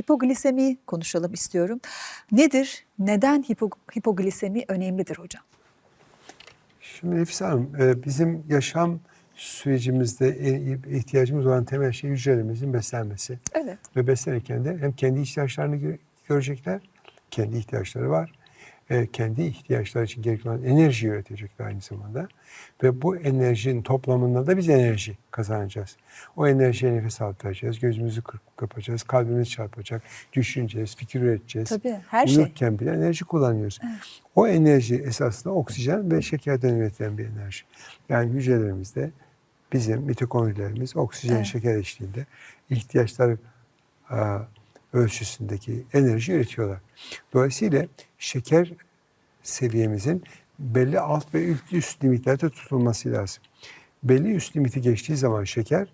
hipoglisemi konuşalım istiyorum. Nedir? Neden hipo, hipoglisemi önemlidir hocam? Şimdi Nefise Hanım, e, bizim yaşam sürecimizde e, ihtiyacımız olan temel şey hücrelerimizin beslenmesi. Evet. Ve beslenirken de hem kendi ihtiyaçlarını gö- görecekler, kendi ihtiyaçları var. E, kendi ihtiyaçları için gerekli olan enerji üretecekler aynı zamanda. Ve bu enerjinin toplamında da biz enerji kazanacağız. O enerjiye nefes alıp vereceğiz, gözümüzü kapacağız, kalbimiz çarpacak, düşüneceğiz, fikir üreteceğiz. Tabii her şey. Uyurken bile enerji kullanıyoruz. O enerji esasında oksijen ve şekerden üretilen bir enerji. Yani hücrelerimizde bizim mitokondrilerimiz oksijen Evet. şeker eşliğinde ihtiyaçları ölçüsündeki enerji üretiyorlar. Dolayısıyla şeker seviyemizin belli alt ve üst, limitlerde tutulması lazım. Belli üst limiti geçtiği zaman şeker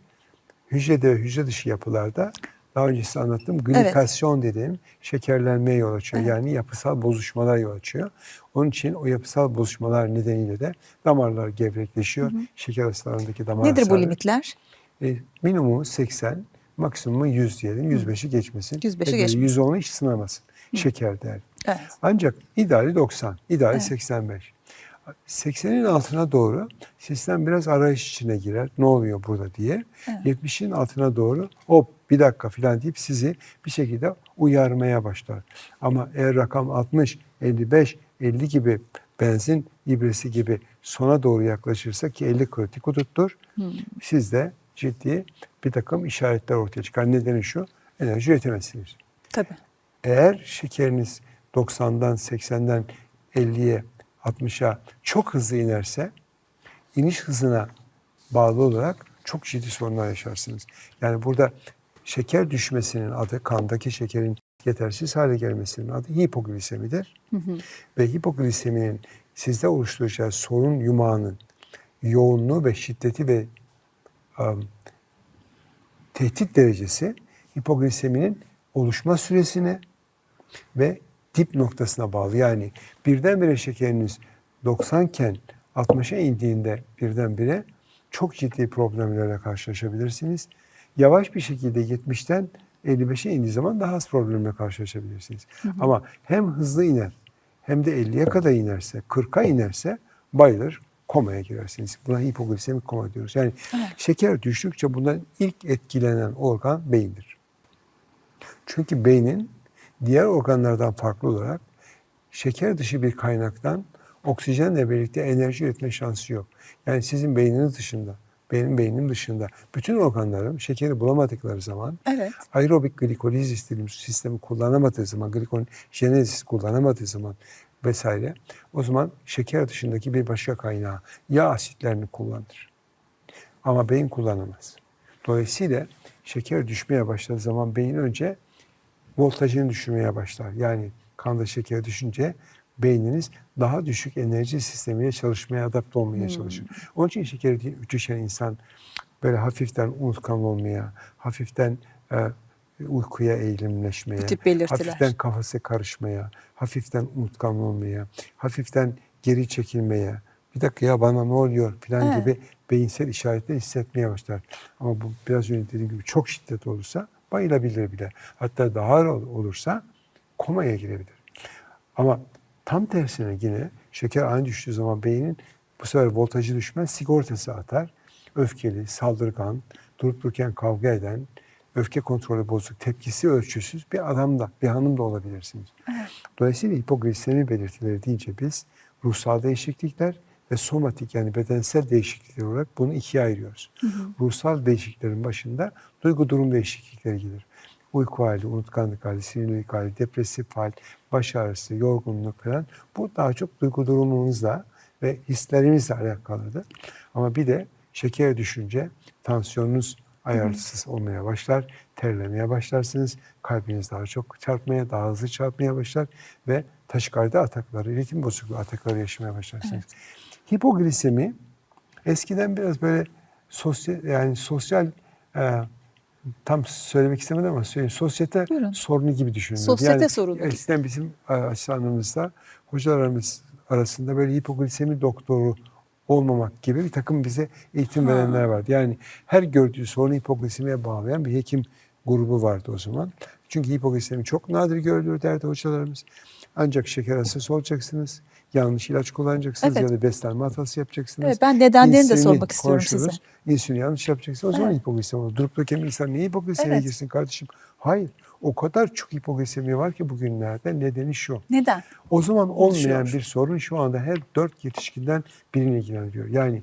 hücrede ve hücre dışı yapılarda daha önce size anlattığım glikasyon dediğim şekerlenmeye yol açıyor. Yani yapısal bozuşmalar yol açıyor. Onun için o yapısal bozuşmalar nedeniyle de damarlar gevrekleşiyor. Şeker hastalarındaki damar Nedir bu hasarı. limitler? E, minimumu 80, maksimumu 100 diyelim. 105'i geçmesin. 105'i Ve böyle geçmesin. 110'u hiç sınamasın. Şeker değer. Evet. Ancak ideali 90, ideali Evet. 85. 80'in altına doğru sistem biraz arayış içine girer. Ne oluyor burada diye. 70'in altına doğru hop bir dakika falan deyip sizi bir şekilde uyarmaya başlar. Ama eğer rakam 60, 55, 50 gibi benzin ibresi gibi sona doğru yaklaşırsa ki 50 kritik huduttur. Sizde ciddi bir takım işaretler ortaya çıkar. Nedeni şu, enerji üretemezsiniz. Tabii. Eğer şekeriniz 90'dan 80'den 50'ye 60'a çok hızlı inerse iniş hızına bağlı olarak çok ciddi sorunlar yaşarsınız. Yani burada şeker düşmesinin adı kandaki şekerin yetersiz hale gelmesinin adı hipoglisemidir. Ve hipogliseminin sizde oluşturacağı sorun yumağının yoğunluğu ve şiddeti ve tehdit derecesi hipogliseminin oluşma süresine ve dip noktasına bağlı. Yani birdenbire şekeriniz 90 iken 60'a indiğinde birdenbire çok ciddi problemlerle karşılaşabilirsiniz. Yavaş bir şekilde 70'ten 55'e indiği zaman daha az problemle karşılaşabilirsiniz. Ama hem hızlı iner hem de 50'ye kadar inerse, 40'a inerse bayılır, komaya girersiniz. Buna hipoglisemik koma diyoruz. Yani şeker düştükçe bundan ilk etkilenen organ beyindir. Çünkü beynin diğer organlardan farklı olarak şeker dışı bir kaynaktan oksijenle birlikte enerji üretme şansı yok. Yani sizin beyniniz dışında, benim beynim dışında bütün organlarım şekeri bulamadıkları zaman Evet. aerobik glikoliz sistemi, kullanamadığı zaman, glikojenezis kullanamadığı zaman vesaire o zaman şeker dışındaki bir başka kaynağı yağ asitlerini kullanır. Ama beyin kullanamaz. Dolayısıyla şeker düşmeye başladığı zaman beyin önce voltajını düşürmeye başlar. Yani kanda şeker düşünce beyniniz daha düşük enerji sistemiyle çalışmaya adapte olmaya çalışır. Onun için şeker düşen insan böyle hafiften unutkan olmaya, hafiften e, uykuya eğilimleşmeye, Bu tip belirtiler. hafiften kafası karışmaya, hafiften unutkan olmaya, hafiften geri çekilmeye, bir dakika ya bana ne oluyor falan Evet. gibi beyinsel işaretler hissetmeye başlar. Ama bu biraz önce dediğim gibi çok şiddet olursa bayılabilir bile. Hatta daha ağır ol- olursa komaya girebilir. Ama tam tersine yine şeker aynı düştüğü zaman beynin bu sefer voltajı düşmez sigortası atar. Öfkeli, saldırgan, durup dururken kavga eden, öfke kontrolü bozuk, tepkisi ölçüsüz bir adam da, bir hanım da olabilirsiniz. Dolayısıyla hipoglisemi belirtileri deyince biz ruhsal değişiklikler ve somatik yani bedensel değişiklikler olarak bunu ikiye ayırıyoruz. Ruhsal değişikliklerin başında duygu durum değişiklikleri gelir. Uyku hali, unutkanlık hali, sinirlilik hali, depresif hal, baş ağrısı, yorgunluk falan bu daha çok duygu durumumuzla ve hislerimizle alakalıdır. Ama bir de şeker düşünce tansiyonunuz ayarsız olmaya başlar, terlemeye başlarsınız, kalbiniz daha çok çarpmaya, daha hızlı çarpmaya başlar ve taşikardi atakları, ritim bozukluğu atakları yaşamaya başlarsınız. Hipoglisemi eskiden biraz böyle sosyal yani sosyal e, tam söylemek istemedim ama söyleyeyim. Sosyete Buyurun. sorunu gibi düşünülür. Sosyete sorunu gibi. Eskiden bizim e, asistanlığımızda hocalarımız arasında böyle hipoglisemi doktoru olmamak gibi bir takım bize eğitim Ha. verenler vardı. Yani her gördüğü sorunu hipoglisemiye bağlayan bir hekim grubu vardı o zaman. Çünkü hipoglisemi çok nadir görülür derdi hocalarımız. Ancak şeker hastası olacaksınız. Yanlış ilaç kullanacaksınız Evet. ya da beslenme hatası yapacaksınız. Evet, ben nedenlerini de İnsülini sormak istiyorum size. İnsülini yanlış yapacaksınız. O zaman Evet. hipoglisemi olur. Durup dururken insan niye hipoglisemiye Evet. girsin kardeşim? Hayır. O kadar çok hipoglisemi var ki bugünlerde nedeni şu. Neden? O zaman olmayan bir sorun şu anda her dört yetişkinden birini ilgilendiriyor. Yani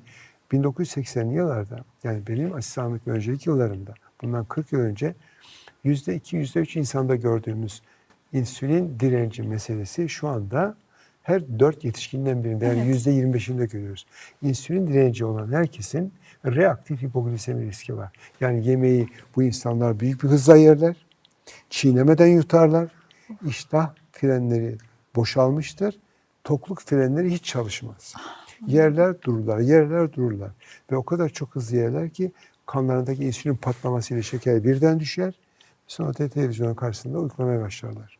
1980'li yıllarda yani benim asistanlık ve önceki yıllarımda bundan 40 yıl önce yüzde iki, yüzde üç insanda gördüğümüz insülin direnci meselesi şu anda her dört yetişkinden birinde yani yüzde yirmi beşinde görüyoruz. İnsülin direnci olan herkesin reaktif hipoglisemi riski var. Yani yemeği bu insanlar büyük bir hızla yerler, çiğnemeden yutarlar, iştah frenleri boşalmıştır, tokluk frenleri hiç çalışmaz. Yerler dururlar, yerler dururlar. Ve o kadar çok hızlı yerler ki kanlarındaki insülin patlamasıyla şeker birden düşer. Sonra televizyonun karşısında uyuklamaya başlarlar.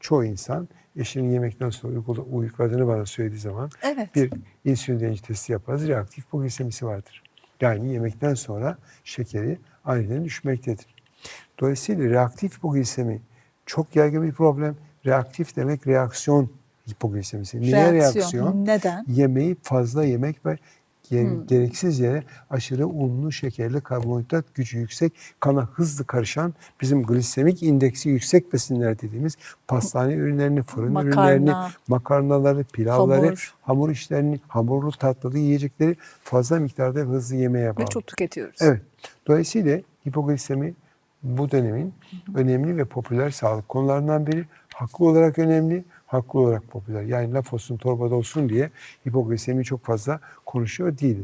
Çoğu insan eşinin yemekten sonra uykula- uyukladığını bana söylediği zaman Evet. bir insülin direnci testi yaparız. Reaktif hipoglisemisi vardır. Yani yemekten sonra şekeri aniden düşmektedir. Dolayısıyla reaktif hipoglisemi çok yaygın bir problem. Reaktif demek reaksiyon hipoglisemisi. Niye reaksiyon? Neden? Yemeği fazla yemek ve Hmm. gereksiz yere aşırı unlu, şekerli, karbonhidrat gücü yüksek, kana hızlı karışan bizim glisemik indeksi yüksek besinler dediğimiz pastane ürünlerini, fırın Makarna. ürünlerini, makarnaları, pilavları, Hamur. hamur işlerini, hamurlu tatlılı yiyecekleri fazla miktarda ve hızlı yemeye Ve bağlı. çok tüketiyoruz. Evet. Dolayısıyla hipoglisemi bu dönemin önemli ve popüler sağlık konularından biri. Haklı olarak önemli, haklı olarak popüler. Yani laf olsun torbada olsun diye hipoglisemi çok fazla konuşuyor değiliz.